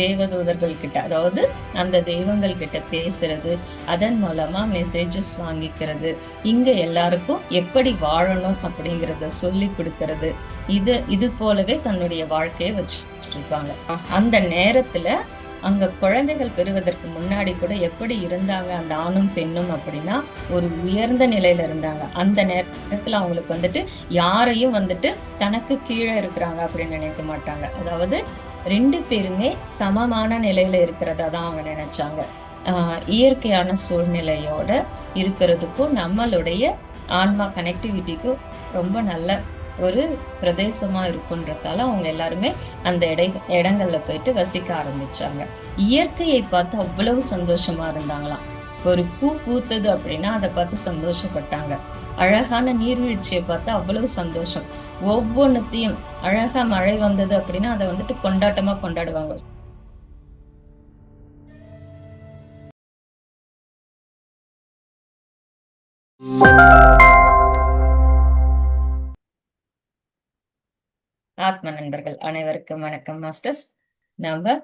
தேவதூதர்கள் கிட்ட அதாவது அந்த தெய்வங்கள் கிட்ட பேசுறது அதன் மூலமா மெசேஜஸ் வாங்கிக்கிறது. இங்க எல்லாருக்கும் எப்படி வாழணும் அப்படிங்கறத சொல்லி கொடுக்கறது. இது இது போலவே தன்னுடைய வாழ்க்கையை வச்சுட்டு இருப்பாங்க அந்த நேரத்துல அங்க குழந்தைகள் பெறுவதற்கு முன்னாடி கூட எப்படி இருந்தாங்க அந்த ஆணும் பெண்ணும் அப்படின்னா ஒரு உயர்ந்த நிலையில இருந்தாங்க. அந்த நேரத்துல அவங்களுக்கு வந்துட்டு யாரையும் வந்துட்டு தனக்கு கீழே இருக்கிறாங்க அப்படின்னு நினைக்க மாட்டாங்க. அதாவது ரெண்டு பேருமே சமமான நிலையில இருக்கிறதா தான் அவங்க நினைச்சாங்க. இயற்கையான சூழ்நிலையோட இருக்கிறதுக்கும் நம்மளுடைய ஆன்மா கனெக்டிவிட்டிக்கும் ரொம்ப நல்ல ஒரு பிரதேசமா இருக்குன்றதால அவங்க எல்லாருமே அந்த இடை இடங்கள்ல போயிட்டு வசிக்க ஆரம்பிச்சாங்க. இயற்கையை பார்த்து அவ்வளவு சந்தோஷமா இருந்தாங்களாம். ஒரு பூ பூத்தது அப்படின்னா அதை பார்த்து சந்தோஷப்பட்டாங்க. அழகான நீர்வீழ்ச்சியை பார்த்து அவ்வளவு சந்தோஷம். ஒவ்வொன்றத்தையும் அழகா மழை வந்தது அப்படின்னா அதை வந்துட்டு கொண்டாட்டமா கொண்டாடுவாங்க. ஆத்ம நண்பர்கள் அனைவருக்கும் வணக்கம் மாஸ்டர்ஸ். நம்ம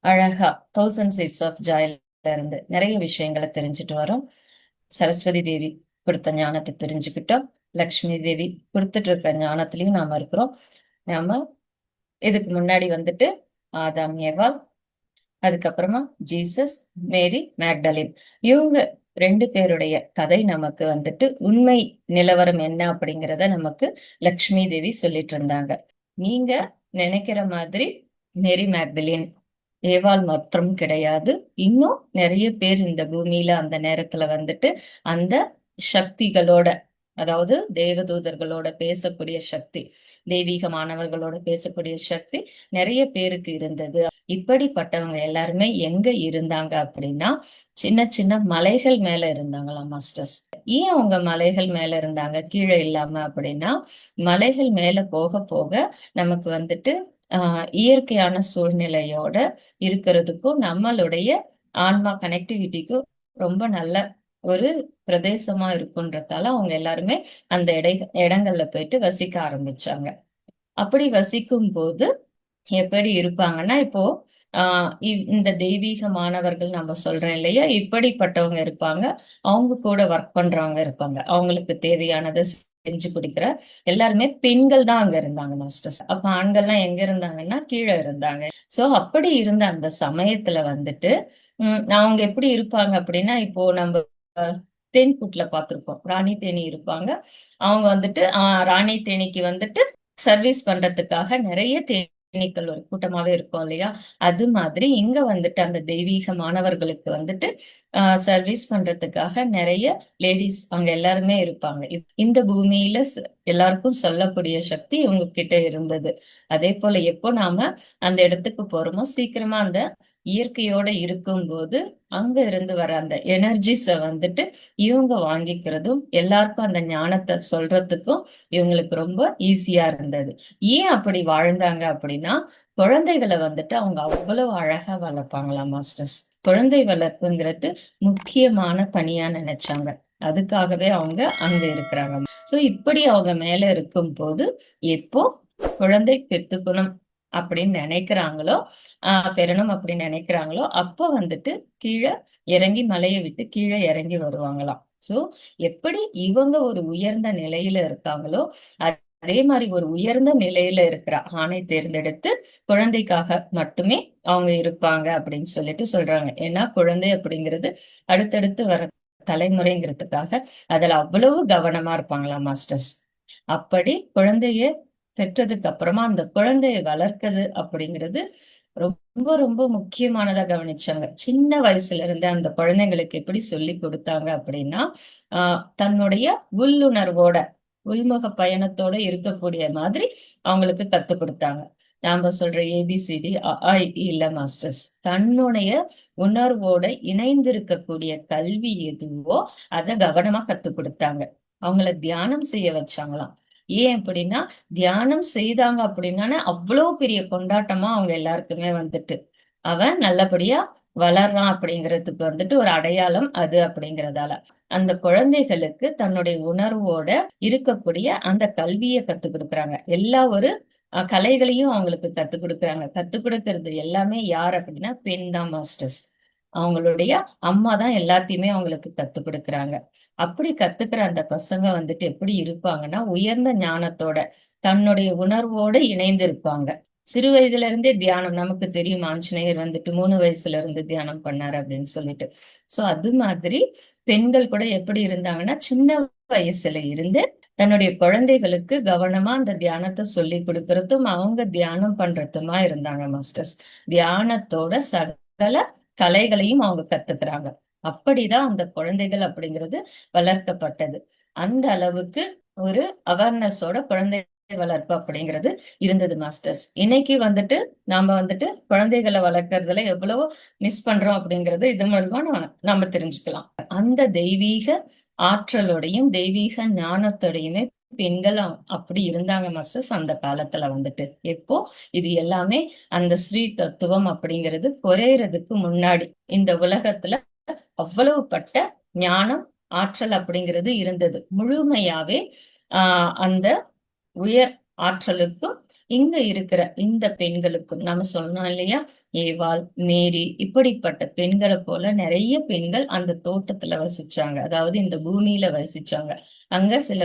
அழகா தௌசண்ட் சீட்ஸ் ஆஃப் ஜாயல் இருந்து நிறைய விஷயங்களை தெரிஞ்சுட்டு வரோம். சரஸ்வதி தேவி கொடுத்த ஞானத்தை தெரிஞ்சுக்கிட்டோம். லக்ஷ்மி தேவி கொடுத்துட்டு இருக்கிற ஞானத்திலையும் நாம இருக்கிறோம். நாம இதுக்கு முன்னாடி வந்துட்டு ஆதாம் ஏவா அதுக்கப்புறமா ஜீசஸ் மேரி மேக்டலின். இவங்க ரெண்டு பேருடைய கதை நமக்கு வந்துட்டு உண்மை நிலவரம் என்ன அப்படிங்கிறத நமக்கு லக்ஷ்மி தேவி சொல்லிட்டு இருந்தாங்க. நீங்க நினைக்கிற மாதிரி மேரி மேக்டலின் ஏவாள் மாத்திரம் கிடையாது. இன்னும் நிறைய பேர் இந்த பூமியில அந்த நேரத்துல வந்துட்டு அந்த சக்திகளோட அதாவது தேவதூதர்களோட பேசக்கூடிய சக்தி தெய்வீக மாணவர்களோட பேசக்கூடிய சக்தி நிறைய பேருக்கு இருந்தது. இப்படிப்பட்டவங்க எல்லாருமே எங்க இருந்தாங்க அப்படின்னா சின்ன சின்ன மலைகள் மேல இருந்தாங்களாம் மாஸ்டர்ஸ் ஏன் அவங்க மலைகள் மேல இருந்தாங்க? கீழே இல்லாம அப்படின்னா மலைகள் மேல போக போக நமக்கு வந்துட்டு ஆஹ் இயற்கையான சூழ்நிலையோட இருக்கிறதுக்கும் நம்மளுடைய ஆன்மா கனெக்டிவிட்டிக்கும் ரொம்ப நல்ல ஒரு பிரதேசமா இருக்குன்றதால அவங்க எல்லாருமே அந்த இடை இடங்கள்ல போயிட்டு வசிக்க ஆரம்பிச்சாங்க. அப்படி வசிக்கும் போது எப்படி இருப்பாங்கன்னா இப்போ ஆஹ் இந்த தெய்வீக மாணவர்கள் நம்ம சொல்றோம் இல்லையா? இப்படிப்பட்டவங்க இருப்பாங்க. அவங்க கூட ஒர்க் பண்றவங்க இருப்பாங்க. அவங்களுக்கு தேவையானதை செஞ்சு குடிக்கிற எல்லாருமே பெண்கள் தான் அங்க இருந்தாங்க மாஸ்டர்ஸ் அப்ப ஆண்கள்லாம் எங்க இருந்தாங்கன்னா கீழே இருந்தாங்க. சோ அப்படி இருந்த அந்த சமயத்துல வந்துட்டு உம் அவங்க எப்படி இருப்பாங்க அப்படின்னா இப்போ நம்ம அஹ், தேன்கூட்டுல பாத்திருப்போம் ராணி தேனி இருப்பாங்க. அவங்க வந்துட்டு ஆஹ் ராணி தேனிக்கு வந்துட்டு சர்வீஸ் பண்றதுக்காக நிறைய தேனீக்கள் ஒரு கூட்டமாவே இருக்கும் இல்லையா? அது மாதிரி இங்க வந்துட்டு அந்த தெய்வீக மாணவர்களுக்கு வந்துட்டு சர்வீஸ் பண்றதுக்காக நிறைய லேடிஸ் அவங்க எல்லாருமே இருப்பாங்க. இந்த பூமியில எல்லாருக்கும் சொல்லக்கூடிய சக்தி இவங்க கிட்ட இருந்தது. அதே போல எப்போ நாம அந்த இடத்துக்கு போறோமோ சீக்கிரமா அந்த இயற்கையோட இருக்கும்போது அங்க இருந்து வர அந்த எனர்ஜிஸ வந்துட்டு இவங்க வாங்கிக்கிறதும் எல்லாருக்கும் அந்த ஞானத்தை சொல்றதுக்கும் இவங்களுக்கு ரொம்ப ஈஸியா இருந்தது. ஏன் அப்படி வாழ்ந்தாங்க அப்படின்னா குழந்தைகளை வந்துட்டு அவங்க அவ்வளவு அழகா வளர்ப்பாங்களா மாஸ்டர்ஸ் குழந்தை வளர்ப்புங்கிறது முக்கியமான பணியா நினைச்சாங்க. அதுக்காகவே அவங்க அங்க இருக்கிறாங்க. சோ இப்படி அவங்க மேல இருக்கும் போது எப்போ குழந்தை பெத்துக்கணும் அப்படின்னு நினைக்கிறாங்களோ ஆஹ் பெறணும் அப்படின்னு நினைக்கிறாங்களோ அப்போ வந்துட்டு கீழே இறங்கி மலையை விட்டு கீழே இறங்கி வருவாங்களாம். சோ எப்படி இவங்க ஒரு உயர்ந்த நிலையில இருக்காங்களோ அதே மாதிரி ஒரு உயர்ந்த நிலையில இருக்கிற ஆணை தேர்ந்தெடுத்து குழந்தைக்காக மட்டுமே அவங்க இருப்பாங்க அப்படின்னு சொல்லிட்டு சொல்றாங்க. ஏன்னா குழந்தை அப்படிங்கிறது அடுத்தடுத்து வர தலைமுறைங்கிறதுக்காக அதுல அவ்வளவு கவனமா இருப்பாங்களா மாஸ்டர்ஸ். அப்படி குழந்தைய பெற்றதுக்கு அப்புறமா அந்த குழந்தைய வளர்க்கிறது அப்படிங்கிறது ரொம்ப ரொம்ப முக்கியமானதா கவனிச்சாங்க. சின்ன வயசுல இருந்தே அந்த குழந்தைங்களுக்கு எப்படி சொல்லி கொடுத்தாங்க அப்படின்னா ஆஹ் தன்னுடைய உள்ளுணர்வோட உள்முக பயணத்தோட இருக்கக்கூடிய மாதிரி அவங்களுக்கு கத்து கொடுத்தாங்க. நாம சொல்ற ஏபிசிடி இல்ல மாஸ்டர்ஸ் தன்னுடைய உணர்வோட இணைந்திருக்கக்கூடிய கல்வி எதுவோ அதை கவனமா கத்து கொடுத்தாங்க. அவங்கள தியானம் செய்ய வச்சாங்களாம். ஏன் அப்படின்னா தியானம் செய்தாங்க அப்படின்னா அவ்வளவு பெரிய கொண்டாட்டமா அவங்க எல்லாருக்குமே வந்துட்டு. அவன் நல்லபடியா வளர்றான் அப்படிங்கிறதுக்கு வந்துட்டு ஒரு அடையாளம் அது அப்படிங்கறதால. அந்த குழந்தைகளுக்கு தன்னுடைய உணர்வோட இருக்கக்கூடிய அந்த கல்வியை கத்து கொடுக்குறாங்க. எல்லா ஒரு கலைகளையும் அவங்களுக்கு கத்துக் கொடுக்குறாங்க. கத்துக் கொடுக்கறது எல்லாமே யார் அப்படின்னா பெண் தான் மாஸ்டர்ஸ். அவங்களுடைய அம்மா தான் எல்லாத்தையுமே அவங்களுக்கு கத்துக் கொடுக்குறாங்க. அப்படி கத்துக்கிற அந்த பசங்க வந்துட்டு எப்படி இருப்பாங்கன்னா உயர்ந்த ஞானத்தோட தன்னுடைய உணர்வோட இணைந்து இருப்பாங்க சிறு வயதுல இருந்தே தியானம் நமக்கு தெரியும்? ஆஞ்சநேயர் வந்துட்டு மூணு வயசுல இருந்து தியானம் பண்ணாரு அப்படின்னு சொல்லிட்டு. சோ அது மாதிரி பெண்கள் கூட எப்படி இருந்தாங்கன்னா சின்ன வயசுல இருந்து தன்னுடைய குழந்தைகளுக்கு கவனமா அந்த தியானத்தை சொல்லி கொடுக்கறதும் அவங்க தியானம் பண்றதுமா இருந்தாங்க மாஸ்டர்ஸ். தியானத்தோட சகல கலைகளையும் அவங்க கத்துக்கிறாங்க. அப்படிதான் அந்த குழந்தைகள் அப்படிங்கிறது வளர்க்கப்பட்டது. அந்த அளவுக்கு ஒரு அவேர்னஸோட குழந்தை வளர்ப்பு அப்படிங்கிறது இருந்தது மாஸ்டர்ஸ் இன்னைக்கு வந்துட்டு நாம வந்துட்டு குழந்தைகளை வளர்க்கறதுல எவ்வளவோ மிஸ் பண்றோம் அப்படிங்கறது இது மூலமா நம்ம- நம்ம தெரிஞ்சுக்கலாம். அந்த தெய்வீக ஆற்றலோடையும் தெய்வீக ஞானத்தோடையுமே பெண்கள் அப்படி இருந்தாங்க மாஸ்டர்ஸ் அந்த காலத்துல வந்துட்டு. எப்போ இது எல்லாமே அந்த ஸ்ரீ தத்துவம் அப்படிங்கிறது குறையறதுக்கு முன்னாடி இந்த உலகத்துல அவ்வளவு பட்ட ஞானம் ஆற்றல் அப்படிங்கிறது இருந்தது. முழுமையாவே ஆஹ் அந்த உயர் ஆற்றலுக்கும் இங்க இருக்கிற இந்த பெண்களுக்கும் நம்ம சொன்னோம் இல்லையா? ஏவாள் மேரி இப்படிப்பட்ட பெண்களை போல நிறைய பெண்கள் அந்த தோட்டத்துல வசிச்சாங்க. அதாவது இந்த பூமியில வசிச்சாங்க. அங்க சில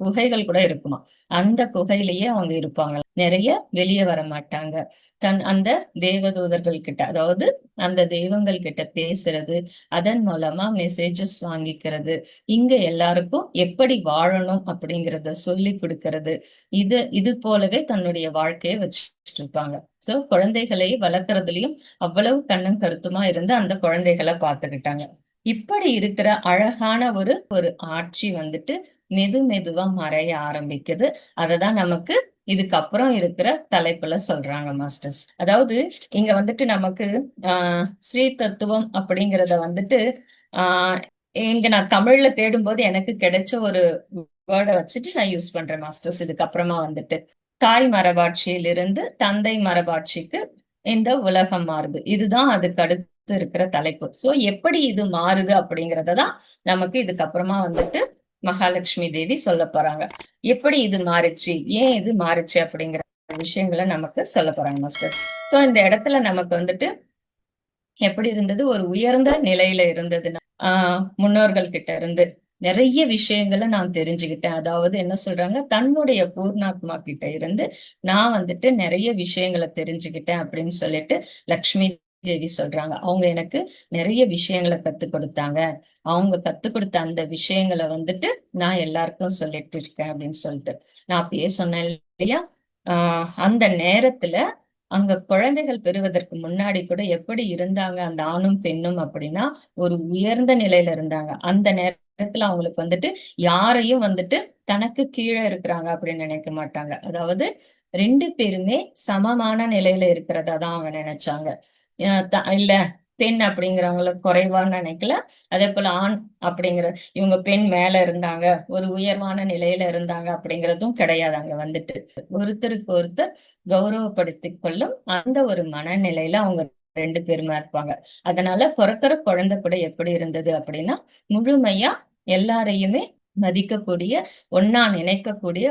குகைகள் கூட இருக்குமா? அந்த குகையிலேயே அவங்க இருப்பாங்க நிறைய வெளியே வர மாட்டாங்க. தன் அந்த தேவதூதர்கள் கிட்ட அதாவது அந்த தெய்வங்கள் கிட்ட பேசுறது அதன் மூலமா மெசேஜஸ் வாங்கிக்கிறது. இங்க எல்லாருக்கும் எப்படி வாழணும் அப்படிங்கறத சொல்லி கொடுக்கறது. இது இது போலவே தன்னுடைய வாழ்க்கையை வச்சுட்டு இருப்பாங்க. சோ குழந்தைகளை வளர்க்கறதுலயும் அவ்வளவு கண்ணும் கருத்துமா இருந்து அந்த குழந்தைகளை பார்த்துக்கிட்டாங்க. இப்படி இருக்கிற அழகான ஒரு ஒரு ஆட்சி வந்துட்டு மெது மெதுவா மறைய ஆரம்பிக்குது. அததான் நமக்கு இதுக்கப்புறம் இருக்கிற தலைப்புல சொல்றாங்க மாஸ்டர்ஸ் அதாவது இங்க வந்துட்டு நமக்கு ஆஹ் ஸ்ரீ தத்துவம் அப்படிங்கறத வந்துட்டு ஆஹ் இங்க நான் தமிழ்ல தேடும்போது எனக்கு கிடைச்ச ஒரு வேர்டை வச்சுட்டு நான் யூஸ் பண்றேன் மாஸ்டர்ஸ் இதுக்கப்புறமா வந்துட்டு தாய் மரபாட்சியிலிருந்து தந்தை மரபாட்சிக்கு இந்த உலகம் மாறுது. இதுதான் அதுக்கு அடுத்து இருக்கிற தலைப்பு. சோ எப்படி இது மாறுது அப்படிங்கறத தான் நமக்கு இதுக்கப்புறமா வந்துட்டு மகாலட்சுமி தேவி சொல்ல போறாங்க. எப்படி இது மாறுச்சு? ஏன் இது மாறுச்சு அப்படிங்கிற விஷயங்களை நமக்கு சொல்ல போறாங்க மாஸ்டர் ஸோ இந்த இடத்துல நமக்கு வந்துட்டு எப்படி இருந்தது? ஒரு உயர்ந்த நிலையில இருந்ததுன்னா ஆஹ் முன்னோர்கள் கிட்ட இருந்து நிறைய விஷயங்களை நான் தெரிஞ்சுக்கிட்டேன். அதாவது என்ன சொல்றாங்க? தன்னுடைய பூர்ணாத்மா கிட்ட இருந்து நான் வந்துட்டு நிறைய விஷயங்களை தெரிஞ்சுக்கிட்டேன் அப்படின்னு சொல்லிட்டு லக்ஷ்மி தேவி சொல்றாங்க. அவங்க எனக்கு நிறைய விஷயங்களை கத்து கொடுத்தாங்க. அவங்க கத்து கொடுத்த அந்த விஷயங்களை வந்துட்டு நான் எல்லாருக்கும் சொல்லிட்டு இருக்கேன் அப்படின்னு சொல்லிட்டு. நான் அப்பயே சொன்னேன் இல்லையா? ஆஹ் அந்த நேரத்துல அங்க குழந்தைகள் பெறுவதற்கு முன்னாடி கூட எப்படி இருந்தாங்க? அந்த ஆணும் பெண்ணும் அப்படின்னா ஒரு உயர்ந்த நிலையில இருந்தாங்க. அந்த நேரத்துல அவங்களுக்கு வந்துட்டு யாரையும் வந்துட்டு தனக்கு கீழே இருக்கிறாங்க அப்படின்னு நினைக்க மாட்டாங்க. அதாவது ரெண்டு பேருமே சமமான நிலையில இருக்கிறதா தான் அவங்க நினைச்சாங்க. இல்ல பெண் அப்படிங்கிறவங்கள குறைவான்னு நினைக்கல. அதே போல ஆண் அப்படிங்கிற இவங்க பெண் மேல இருந்தாங்க ஒரு உயர்வான நிலையில இருந்தாங்க அப்படிங்கறதும் கிடையாது. அங்க வந்துட்டு ஒருத்தருக்கு ஒருத்தர் கௌரவப்படுத்திக் கொள்ளும் அந்த ஒரு மனநிலையில அவங்க ரெண்டு பேருமா இருப்பாங்க. அதனால பிறக்கிற குழந்தை கூட எப்படி இருந்தது அப்படின்னா முழுமையா எல்லாரையுமே மதிக்கக்கூடிய ஒன்னா நினைக்கக்கூடிய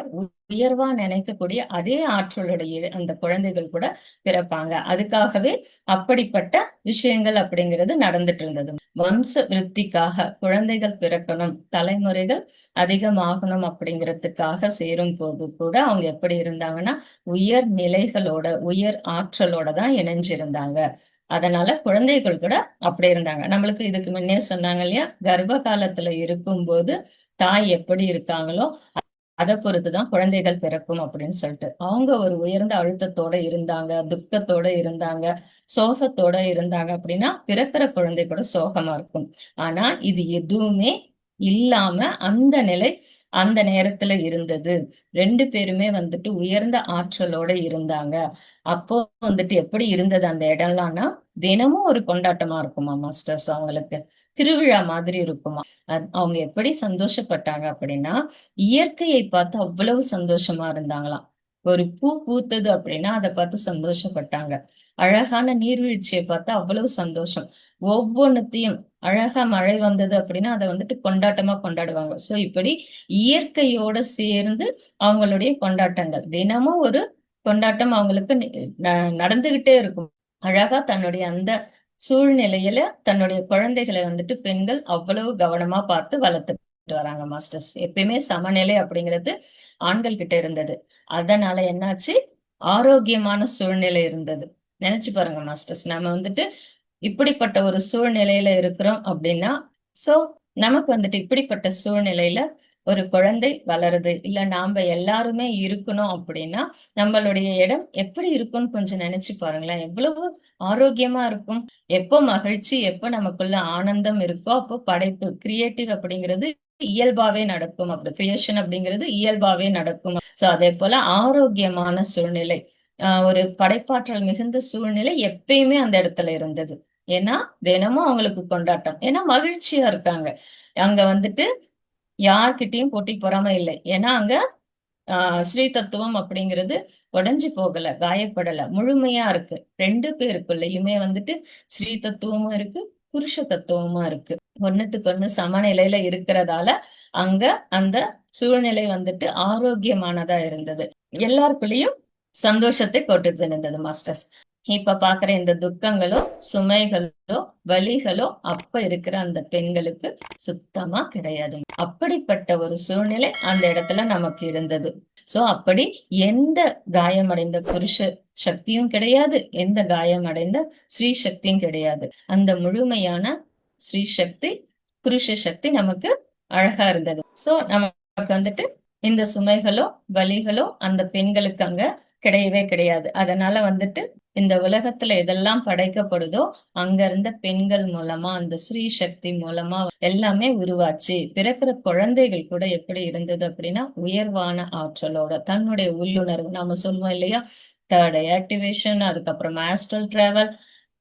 உயர்வா நினைக்கக்கூடிய அதே ஆற்றலுடைய அந்த குழந்தைகள் கூட பிறப்பாங்க. அதுக்காகவே அப்படிப்பட்ட விஷயங்கள் அப்படிங்கிறது நடந்துட்டு இருந்தது. வம்ச விருத்திக்காக குழந்தைகள் பிறக்கணும் தலைமுறைகள் அதிகமாகணும் அப்படிங்கிறதுக்காக சேரும் போது கூட அவங்க எப்படி இருந்தாங்கன்னா உயர் நிலைகளோட உயர் ஆற்றலோட தான் இணைஞ்சிருந்தாங்க. அதனால குழந்தைகள் கூட அப்படி இருந்தாங்க. நம்மளுக்கு இதுக்கு முன்னே சொன்னாங்க இல்லையா கர்ப்ப காலத்துல இருக்கும்போது தாய் எப்படி இருக்காங்களோ அதை பொறுத்துதான் குழந்தைகள் பிறக்கும் அப்படின்னு சொல்லிட்டு. அவங்க ஒரு உயர்ந்த அழுத்தத்தோட இருந்தாங்க துக்கத்தோட இருந்தாங்க சோகத்தோட இருந்தாங்க அப்படின்னா பிறக்கிற குழந்தை கூட சோகமா இருக்கும். ஆனா இது எதுவுமே இல்லாம அந்த நிலை அந்த நேரத்துல இருந்தது. ரெண்டு பேருமே வந்துட்டு உயர்ந்த ஆற்றலோட இருந்தாங்க. அப்போ வந்துட்டு எப்படி இருந்தது அந்த இடம்லாம்னா தினமும் ஒரு கொண்டாட்டமா இருக்குமா மாஸ்டர்ஸ் அவங்களுக்கு? திருவிழா மாதிரி இருக்குமா? அவங்க எப்படி சந்தோஷப்பட்டாங்க அப்படின்னா இயற்கையை பார்த்து அவ்வளவு சந்தோஷமா இருந்தாங்களாம். ஒரு பூ பூத்தது அப்படின்னா அதை பார்த்து சந்தோஷப்பட்டாங்க. அழகான நீர்வீழ்ச்சியை பார்த்து அவ்வளவு சந்தோஷம். ஒவ்வொன்னுத்தையும் அழகா மழை வந்தது அப்படின்னா அதை வந்துட்டு கொண்டாட்டமா கொண்டாடுவாங்க. சோ இப்படி இயற்கையோட சேர்ந்து அவங்களுடைய கொண்டாட்டங்கள். தினமும் ஒரு கொண்டாட்டம் அவங்களுக்கு நடந்துகிட்டே இருக்கும். அழகா தன்னுடைய அந்த சூழ்நிலையில தன்னுடைய குழந்தைகளை வந்துட்டு பெண்கள் அவ்வளவு கவனமா பார்த்து வளர்த்து வராங்க மாஸ்டர்ஸ் எப்பயுமே சமநிலை அப்படிங்கிறது ஆண்கள் கிட்ட இருந்தது. அதனால என்னாச்சு? ஆரோக்கியமான சூழ்நிலை இருந்தது. நினைச்சு பாருங்க மாஸ்டர்ஸ் நம்ம வந்துட்டு இப்படிப்பட்ட ஒரு சூழ்நிலையில இருக்கிறோம் அப்படின்னா சோ நமக்கு வந்துட்டு இப்படிப்பட்ட சூழ்நிலையில ஒரு குழந்தை வளருது இல்ல நாம எல்லாருமே இருக்கணும் அப்படின்னா நம்மளுடைய இடம் எப்படி இருக்கும்னு கொஞ்சம் நினைச்சு பாருங்களேன். எவ்வளவு ஆரோக்கியமா இருக்கும் எப்போ மகிழ்ச்சி எப்போ நமக்குள்ள ஆனந்தம் இருக்கோ அப்போ படைப்பு கிரியேட்டிவ் அப்படிங்கிறது இயல்பாவே நடக்கும். அப்படி கிரியேஷன் அப்படிங்கிறது இயல்பாவே நடக்கும். சோ அதே போல ஆரோக்கியமான சூழ்நிலை ஒரு படைப்பாற்றல் மிகுந்த சூழ்நிலை எப்பயுமே அந்த இடத்துல இருந்தது. ஏன்னா தினமும் அவங்களுக்கு கொண்டாட்டம். ஏன்னா மகிழ்ச்சியா இருக்காங்க. அங்க வந்துட்டு யார்கிட்டயும் போட்டி பொறாம இல்லை. ஏன்னா அங்க ஆஹ் ஸ்ரீ தத்துவம் அப்படிங்கிறது உடஞ்சி போகல காயப்படல. முழுமையா இருக்கு. ரெண்டு பேருக்குள்ளயுமே வந்துட்டு ஸ்ரீ தத்துவமும் இருக்கு புருஷ தத்துவமா இருக்கு. ஒண்ணுத்துக்கு ஒண்ணு சமநிலையில இருக்கிறதால அங்க அந்த சூழ்நிலை வந்துட்டு ஆரோக்கியமானதா இருந்தது. எல்லாருக்குள்ளயும் சந்தோஷத்தை கொட்டுட்டு இருந்தது மாஸ்டர்ஸ். இப்ப பாக்குற இந்த துக்கங்களோ சுமைகளோ வலிகளோ அப்ப இருக்கிற அந்த பெண்களுக்கு சுத்தமா கிடையாது. அப்படிப்பட்ட ஒரு சூழ்நிலை அந்த இடத்துல நமக்கு இருந்தது. சோ அப்படி எந்த காயமடைந்த புருஷ சக்தியும் கிடையாது எந்த காயமடைந்த ஸ்ரீ சக்தியும் கிடையாது. அந்த முழுமையான ஸ்ரீ சக்தி புருஷ சக்தி நமக்கு அழகா இருந்தது. சோ நமக்கு வந்துட்டு இந்த சுமைகளோ வலிகளோ அந்த பெண்களுக்கு அங்க கிடையவே கிடையாது. அதனால வந்துட்டு இந்த உலகத்துல எதெல்லாம் படைக்கப்படுதோ அங்க இருந்த பெண்கள் மூலமா அந்த ஸ்ரீ சக்தி மூலமா எல்லாமே உருவாச்சு. பிறக்கிற குழந்தைகள் கூட எப்படி இருந்தது அப்படின்னா உயர்வான ஆற்றலோட தன்னுடைய உள்ளுணர்வு நாம சொல்லுவோம் இல்லையா? தேர்ட் ஆக்டிவேஷன் அதுக்கப்புறம் ஆஸ்ட்ரல் டிராவல்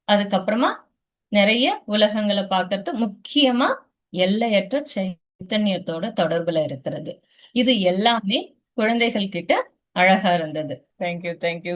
அதுக்கப்புறமா நிறைய உலகங்களை பார்க்கறது முக்கியமா எல்லையற்ற சைத்தன்யத்தோட தொடர்புல இருக்கிறது. இது எல்லாமே குழந்தைகள் கிட்ட அழகா இருந்தது தேங்க்யூ தேங்க்யூ